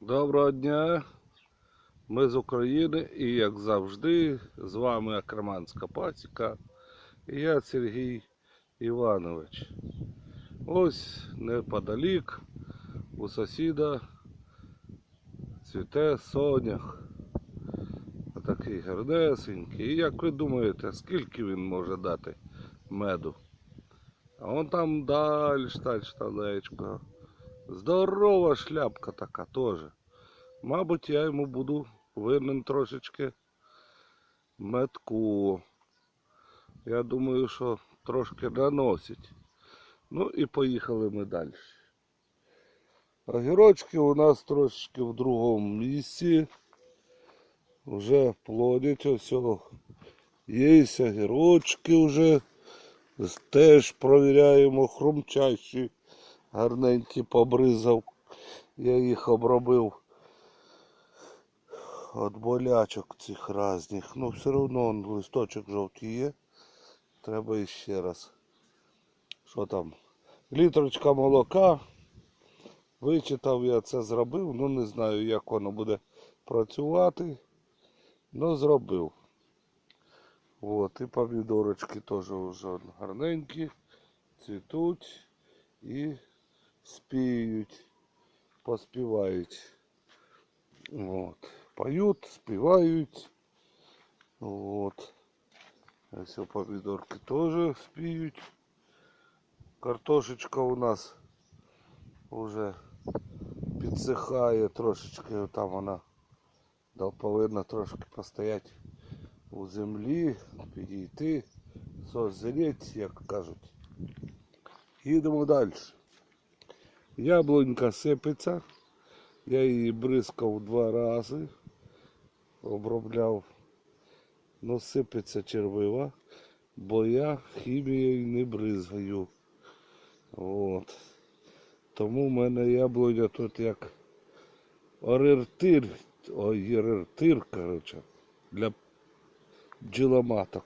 Доброго дня. Ми з України і як завжди з вами Акроманська пасіка. І я Сергій Іванович. Ось неподалік у сусіда цвіте сонях. Такий гарнесенький. І як ви думаєте, скільки він може дати меду? А вон там далі, далечко. Здорова шляпка така теж. Мабуть, я йому буду винен трошечки метку. Я думаю, що трошки наносить. Ну і поїхали ми далі. Огірочки у нас трошечки в другому місці. Вже плодять ось. Є огірочки вже. Теж провіряємо хрумчащі гарненькі побризав. Я їх обробив від болячок цих різних. Ну все одно листочок жовтіє. Треба іще раз. Що там? Літрочка молока. Вичитав я це зробив. Ну не знаю, як воно буде працювати. Ну зробив. От, і помідорочки теж вже гарненькі, цвітуть і спіють, поспівають. От. Поють, співають. От. Ось помідорки теж спіють. Картошечка у нас вже підсихає трошечки, там вона да, повинна трошки постояти у землі, підійти, созріть, як кажуть. Їдемо далі. Яблунька сипеться. Я її бризкав два рази. Обробляв. Ну, сипеться червива, бо я хімією не бризгаю. От. Тому в мене яблуня тут як орертир, ой, орертир, коротше, для бджіломаток.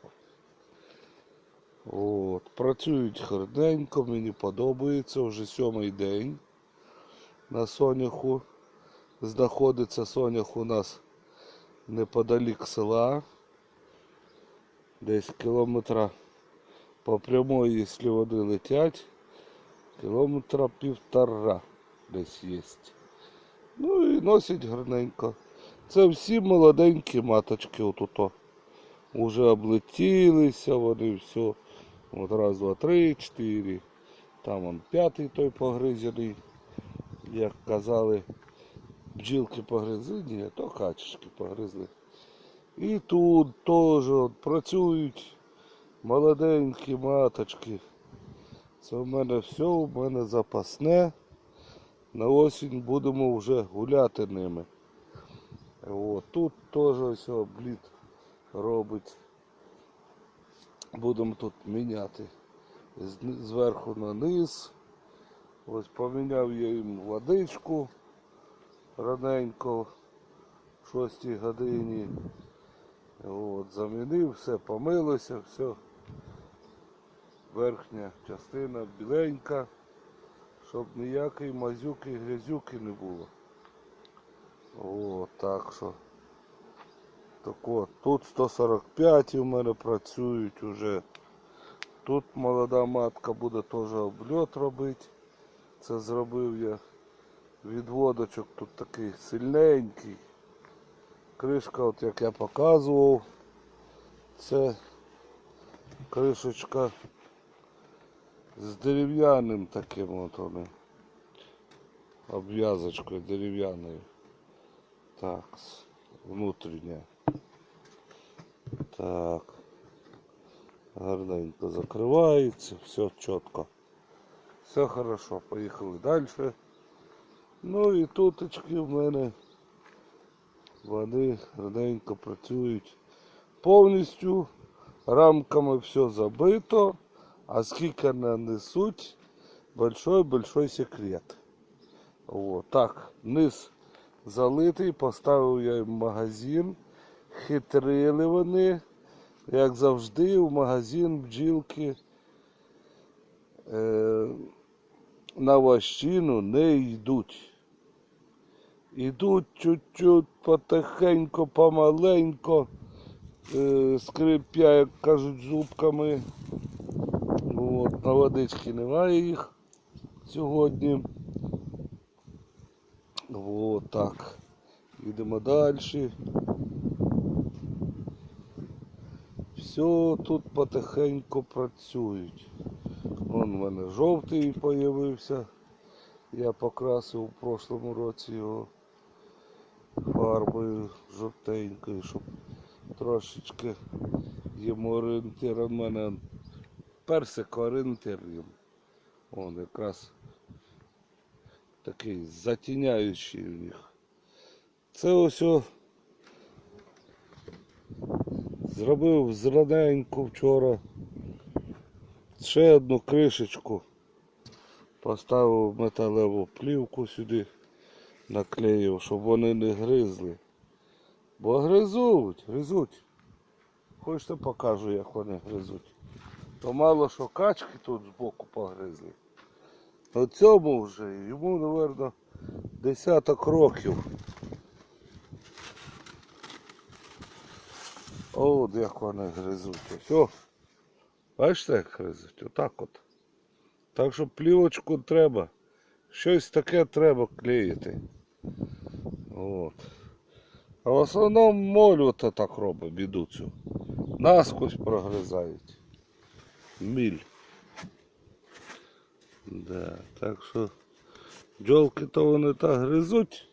От. Працюють гарненько, мені подобається вже сьомий день на соняху. Знаходиться сонях у нас неподалік села. Десь кілометра по прямой, якщо вони летять, кілометра півтора десь є. Ну і носить гарненько. Це всі молоденькі маточки отуто. Уже облетілися вони все. От раз, два, три, чотири. Там он п'ятий той погризений. Як казали, бджілки погризли, ні, то качечки погризли. І тут теж працюють молоденькі маточки. Це в мене все, в мене запасне. На осінь будемо вже гуляти ними. От, тут теж ось о, блід робить. Будемо тут міняти зверху на низ. Ось поміняв я їм водичку раненько в 6 годині. От, замінив, все помилося, все. Верхня частина біленька, щоб ніякої мазюки, грязюки не було. О, так що. Так от, тут 145 у мене працюють уже. Тут молода матка буде теж обльот робити. Це зробив я відводочок тут такий сильненький. Кришка, от як я показував, це кришечка з дерев'яним таким от вони. Обв'язочкою дерев'яною. Так, внутрішня. Так. Гарненько закривається, все чітко. Все хорошо, поїхали далі. Ну і туточки в мене вони гарненько працюють. Повністю рамками все забито, а скільки нанесуть, большой-большой секрет. О, так, низ залитий, поставив я їм магазин. Хитрили вони, як завжди, в магазин бджілки е, на ващину не йдуть. Ідуть чуть-чуть потихеньку, помаленько, е, скрипя, як кажуть, зубками. От, на водички немає їх сьогодні. От так. Йдемо далі. Все тут потихеньку працюють. Вон в мене жовтий появився. Я покрасив у прошлому році його фарбою жовтенькою, щоб трошечки йому орієнтир. У мене персик орієнтир. їм. Он якраз такий затіняючий у них. Це ось зробив зраненько вчора. Ще одну кришечку. Поставив металеву плівку сюди, наклеїв, щоб вони не гризли. Бо гризуть, гризуть. Хочете покажу, як вони гризуть. То мало що качки тут збоку погризли. На цьому вже йому, мабуть, десяток років. От як вони гризуть. Ось. Бачите, як гризуть? Отак от. Так що плівочку треба. Щось таке треба клеїти. От. А в основному молю то так робить, біду цю. Наскось прогризають. Міль. Да, так що бджолки то вони так гризуть,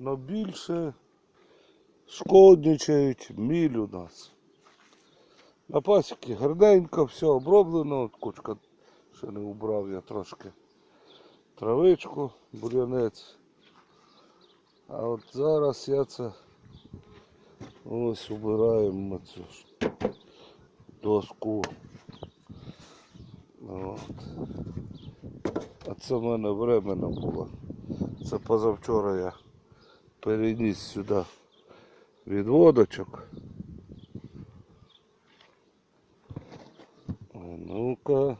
але більше шкодничають міль у нас. На пасіки гарненько, все оброблено, От кучка ще не убрав я трошки травичку, бур'янець. А от зараз я це ось убираємо цю доску. От. А це в мене временно було. Це позавчора я переніс сюди відводочок. А Ну-ка.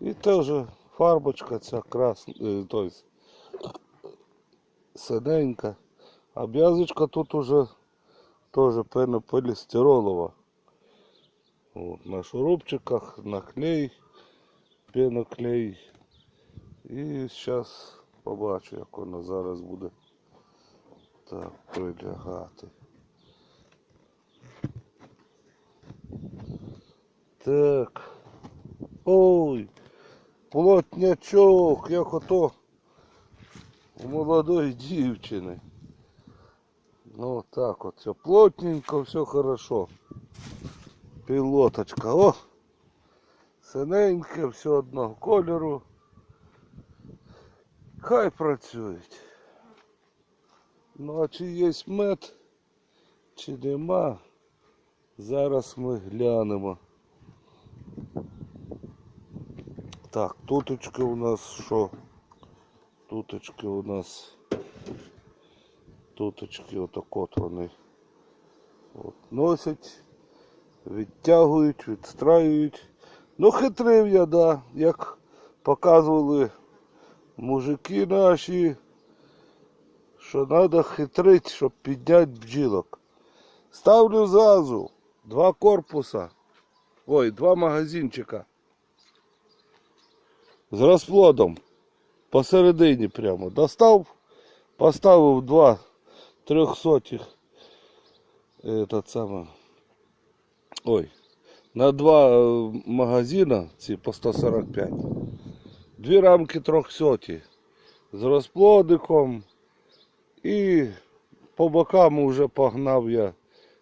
І теж фарбочка ця красна, е, то синенька. А в'язочка тут уже теж пенополістиролова. От, на шурупчиках, на клей, пеноклей. І зараз побачу, як воно зараз буде так прилягати. Так. Ой, плотнячок, як ото у молодої дівчини. Ну так от, все плотненько, все хорошо. Пілоточка, о! Синеньке, все одного кольору. Хай працюють. Ну а чи є мед, чи нема, зараз ми глянемо. Так, туточки у нас що? Туточки у нас. Туточки отак от вони от, носять, відтягують, відстраюють. Ну, хитрив я, да, як показували мужики наші, що треба хитрити, щоб підняти бджілок. Ставлю зразу два корпуса. Ой, два магазинчика. З розплодом. Посередині прямо. Достав, поставив два трьохсотих. Этот. Ой. На два е, магазина, ці по 145. Дві рамки трьохсоті. З розплодиком. І по бокам вже погнав я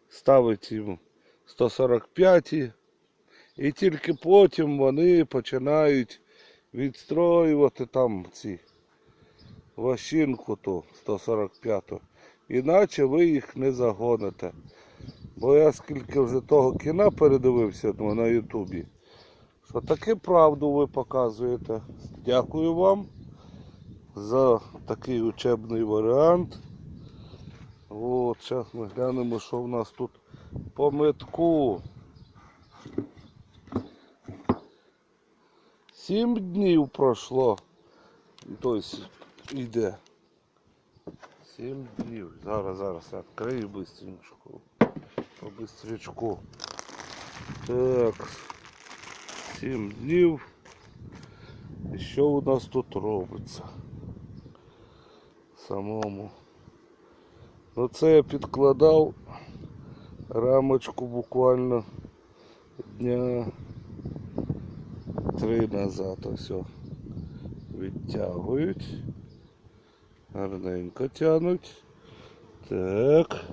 ставити їм 145. І тільки потім вони починають відстроювати там ці ващинку ту 145. Іначе ви їх не загоните. Бо я скільки вже того кіна передивився на Ютубі, що таки правду ви показуєте. Дякую вам за такий учебний варіант. От, зараз ми глянемо, що в нас тут по метку. Сім днів пройшло. Тобто Іде. Сім днів. Зараз, зараз я відкрию бистренько. По бистрячку. Так. Сім днів. І що у нас тут робиться? Самому. Ну це я підкладав рамочку буквально дня три назад. Ось. Відтягують. Гарненько тянуть. Так.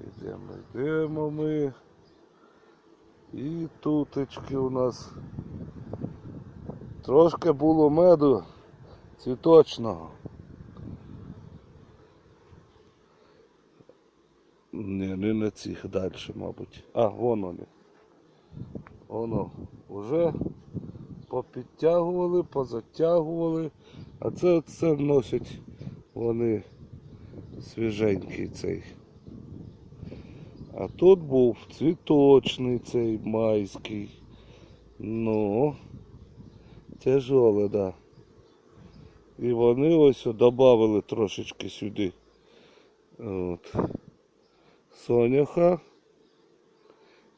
Йдемо, йдемо ми. І тутечки у нас. Трошки було меду цвіточного. Ні, не на цих далі, мабуть. А, вон вони. Воно вже попідтягували, позатягували, а це, це носять вони свіженький цей. А тут був цвіточний цей майський. Ну, тяжоле, да. І вони ось додали трошечки сюди. От. Соняха.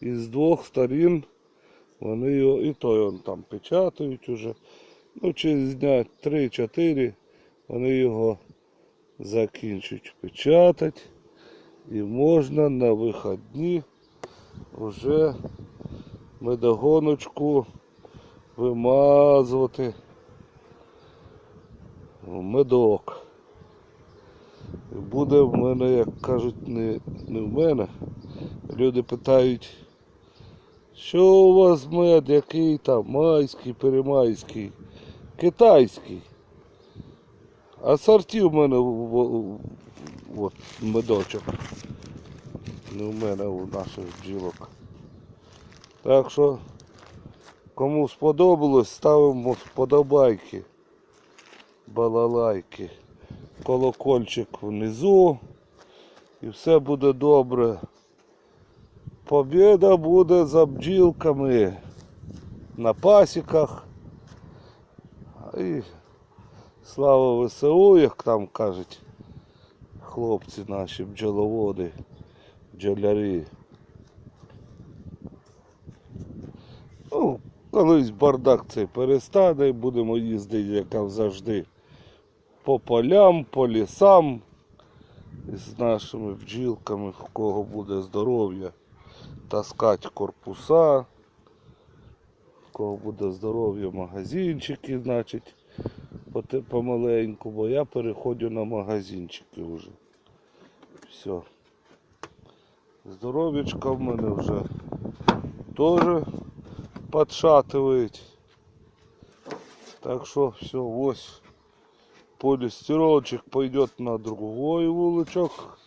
І з двох сторін вони його і той он там печатають уже. Ну, через дня 3-4 вони його закінчують печатати. І можна на вихідні вже медогоночку вимазувати в медок. Буде в мене, як кажуть, не, не в мене. Люди питають, що у вас мед, який там майський, перемайський, китайський. А сортів в мене от, медочок. Не в мене, у наших бджілок. Так що, кому сподобалось, ставимо вподобайки, балалайки, колокольчик внизу. І все буде добре. Побіда буде за бджілками на пасіках. І слава ВСУ, як там кажуть хлопці наші бджоловоди, бджоляри. Ну, колись бардак цей перестане будемо їздити, як завжди, по полям, по лісам з нашими бджілками, в кого буде здоров'я, таскати корпуса, в кого буде здоров'я, магазинчики, значить, помаленьку, бо я переходжу на магазинчики вже. Все. Здоров'ячка в мене вже теж підшатують. Так що все, ось полистиролчик пойдет на другой вуличок.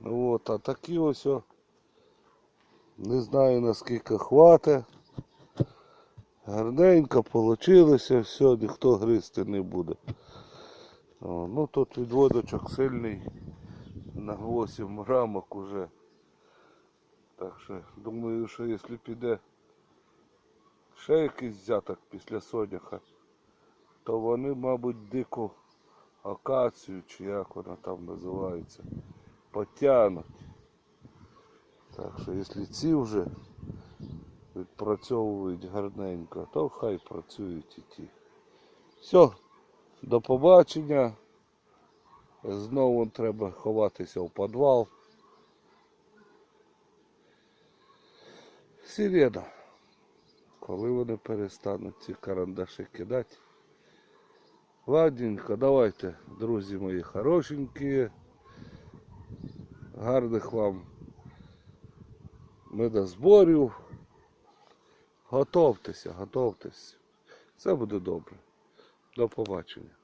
Вот, а такі о, Не знаю наскільки хватить. Гарненько получилося, все, ніхто гризти не буде. О, ну тут відводочок сильний на 8 рамок уже. Так що думаю, що якщо піде ще якийсь взяток після соняха, то вони, мабуть, дику акацію, чи як вона там називається, потягнуть. Так що, якщо ці вже відпрацьовують гарненько, то хай працюють і ті. Все, до побачення. Знову треба ховатися в підвал. Сирена. Коли вони перестануть ці карандаші кидати. Ладненько, давайте, друзі мої хорошенькі. Гарних вам медозборів. Готовтеся, готовтеся. Все буде добре. До побачення.